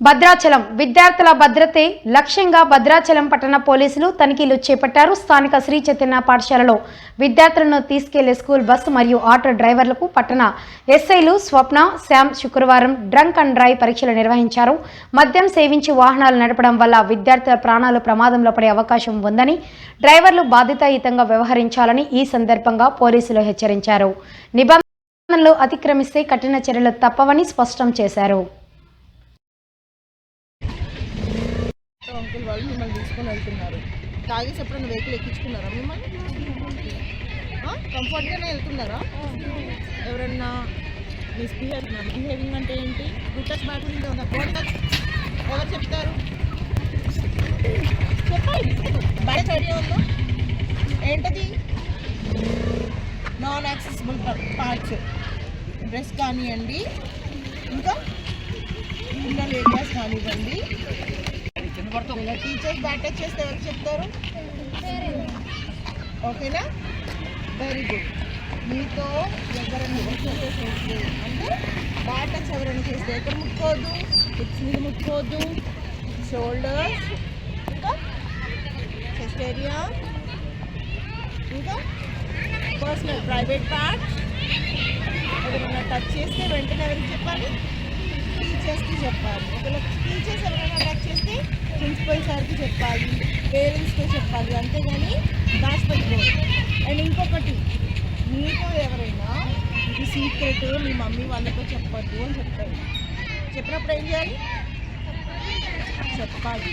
భద్రాచలం. విద్యార్థుల భద్రతే లక్ష్యంగా భద్రాచలం పట్టణ పోలీసులు తనిఖీలు చేపట్టారు. స్థానిక శ్రీ చైతన్య పాఠశాలలో విద్యార్థులను తీసుకెళ్ళే స్కూల్ బస్సు మరియు ఆటో డ్రైవర్లకు పట్టణ ఎస్ఐలు స్వప్న శ్యామ్ శుక్రవారం డ్రంక్ అండ్ డ్రైవ్ పరీక్షలు నిర్వహించారు. మద్యం సేవించి వాహనాలు నడపడం వల్ల విద్యార్థుల ప్రాణాలు ప్రమాదంలో పడే అవకాశం ఉందని డ్రైవర్లు బాధ్యతాయుతంగా వ్యవహరించాలని ఈ సందర్భంగా పోలీసులు హెచ్చరించారు. నిబంధనలు అతిక్రమిస్తే కఠిన చర్యలు తప్పవని స్పష్టం చేశారు. అంకుల్ వాళ్ళు మిమ్మల్ని తీసుకొని వెళ్తున్నారు. తాగేసి ఎప్పుడైనా వెహికల్ ఎక్కించుకున్నారా మిమ్మల్ని? కంఫర్ట్గానే వెళ్తున్నారా? ఎవరన్నా మిస్బిహేవ్ బిహేవింగ్ అంటే ఏంటి? గుట్టస్ బ్యాట్ ఉందా బాడీ ఎవరు చెప్తారు? చెప్పండి. బ్యాడ్ ఐడియా ఉందా? ఏంటది? Non accessible parts. డ్రెస్ కానివ్వండి. ఇంకా? ఇండల్ ఏరియాస్ కానివ్వండి. ఇలా టీచర్స్ బ్యాట్ చేస్తే ఎవరు చెప్తారు? ఓకేనా? వెరీ గుడ్ మీతో ఎవరైనా ఎవరు చేస్తే అంటే బ్యాట్ టచ్ ఎవరైనా చేస్తే ఎక్కడ ముట్టుకోవద్దు? హిప్స్ మీద ముట్టుకోవద్దు. షోల్డర్స్ ఇంకా? చెస్ట్ ఏరియా ఇంకా? పర్సనల్ ప్రైవేట్ పార్ట్ ఎవరైనా టచ్ చేస్తే వెంటనే ఎవరికి చెప్పాలి? టీచర్స్కి చెప్పాలి. ఒకవేళ టీచర్స్ ప్రిన్సిపల్ సార్కి చెప్పాలి పేరెంట్స్తో చెప్పాలి అంతేగాని దాచిపెట్టుకోవాలి అండ్ ఇంకొకటి మీతో ఎవరైనా ఇది సీక్రెట్ మీ మమ్మీ వాళ్ళతో చెప్పద్దు అని చెప్తారు. చెప్పినప్పుడు ఏం చేయాలి? చెప్పాలి.